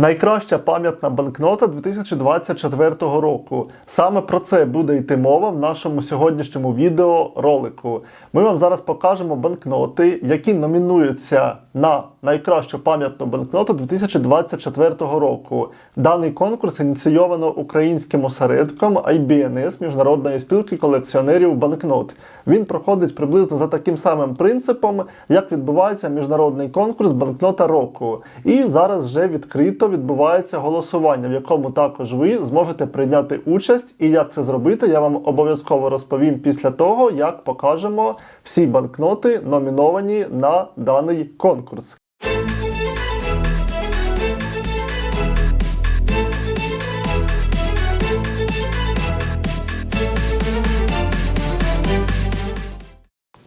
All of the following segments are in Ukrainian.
Найкраща пам'ятна банкнота 2024 року. Саме про це буде йти мова в нашому сьогоднішньому відеоролику. Ми вам зараз покажемо банкноти, які номінуються на найкращу пам'ятну банкноту 2024 року. Даний конкурс ініційовано українським осередком IBNS Міжнародної спілки колекціонерів банкнот. Він проходить приблизно за таким самим принципом, як відбувається міжнародний конкурс банкнота року. І зараз вже відкрито відбувається голосування, в якому також ви зможете прийняти участь. І як це зробити, я вам обов'язково розповім після того, як покажемо всі банкноти, номіновані на даний конкурс.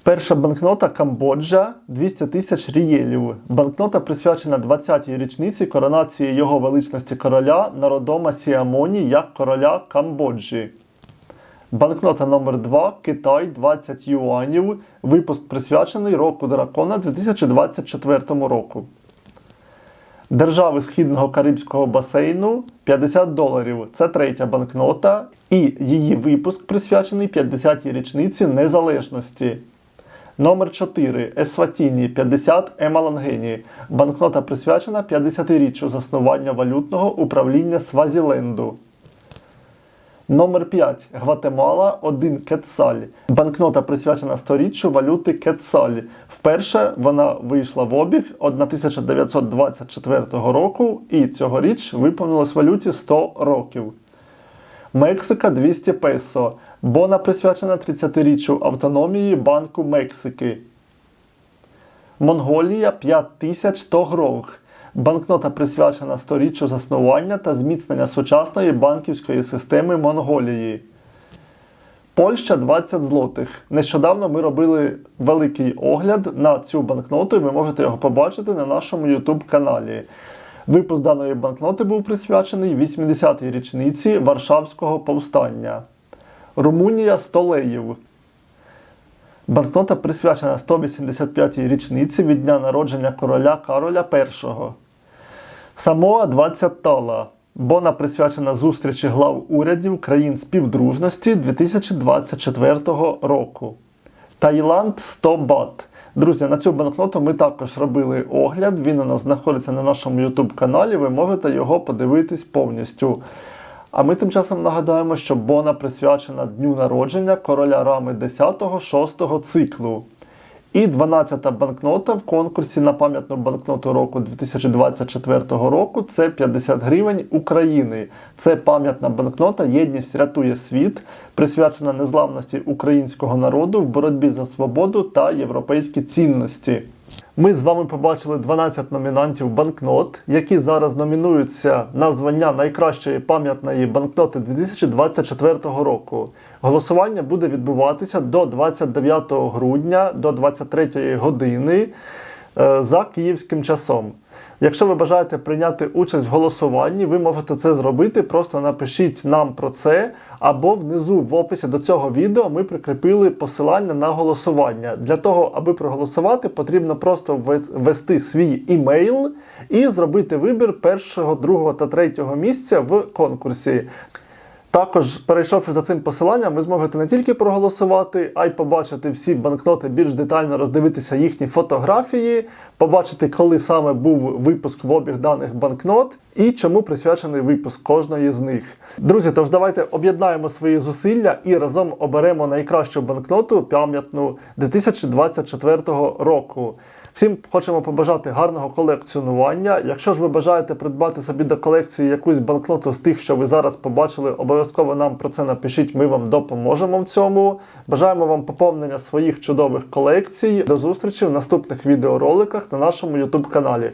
Перша банкнота Камбоджа 200 тисяч рієлів. Банкнота присвячена 20-й річниці коронації його величності короля народома Сіамоні як короля Камбоджі. Банкнота номер 2 Китай 20 юанів. Випуск присвячений року дракона 2024 року. Держави Східного Карибського басейну 50 доларів. Це третя банкнота. І її випуск присвячений 50-й річниці незалежності. Номер 4 Есватіні 50 Емалангені. Банкнота присвячена 50-річчю заснування валютного управління Свазіленду. Номер 5 Гватемала 1 Кетсаль. Банкнота присвячена 100-річчю валюти Кетсаль. Вперше вона вийшла в обіг 1924 року і цьогоріч виповнилась валюті 100 років. Мексика 200 песо. Бона присвячена 30-річчю автономії Банку Мексики. Монголія 5100 грох. Банкнота присвячена 100-річчю заснування та зміцнення сучасної банківської системи Монголії. Польща 20 злотих. Нещодавно ми робили великий огляд на цю банкноту, і ви можете його побачити на нашому YouTube каналі. Випуск даної банкноти був присвячений 80-й річниці Варшавського повстання. Румунія 100 леїв. Банкнота присвячена 185-й річниці від дня народження короля Кароля І. Самоа 20 тала. Бона присвячена зустрічі глав урядів країн співдружності 2024 року. Таїланд 100 бат. Друзі, на цю банкноту ми також робили огляд. Він у нас знаходиться на нашому YouTube каналі. Ви можете його подивитись повністю. А ми тим часом нагадаємо, що Бона присвячена дню народження короля Рами 10-го 6-го циклу. І 12-та банкнота в конкурсі на пам'ятну банкноту року 2024 року це 50 гривень України. Це пам'ятна банкнота Єдність рятує світ, присвячена незламності українського народу в боротьбі за свободу та європейські цінності. Ми з вами побачили 12 номінантів банкнот, які зараз номінуються на звання найкращої пам'ятної банкноти 2024 року. Голосування буде відбуватися до 29 грудня до 23 години е, за київським часом. Якщо ви бажаєте прийняти участь в голосуванні, ви можете це зробити. Просто напишіть нам про це, або внизу в описі до цього відео ми прикріпили посилання на голосування. Для того, аби проголосувати, потрібно просто ввести свій імейл і зробити вибір першого, другого та третього місця в конкурсі. Також, перейшовши за цим посиланням, ви зможете не тільки проголосувати, а й побачити всі банкноти, більш детально роздивитися їхні фотографії, побачити, коли саме був випуск в обіг даних банкнот і чому присвячений випуск кожної з них. Друзі, тож давайте об'єднаємо свої зусилля і разом оберемо найкращу банкноту пам'ятну 2024 року. Всім хочемо побажати гарного колекціонування. Якщо ж ви бажаєте придбати собі до колекції якусь банкноту з тих, що ви зараз побачили, обов'язково нам про це напишіть, ми вам допоможемо в цьому. Бажаємо вам поповнення своїх чудових колекцій. До зустрічі в наступних відеороликах на нашому YouTube каналі.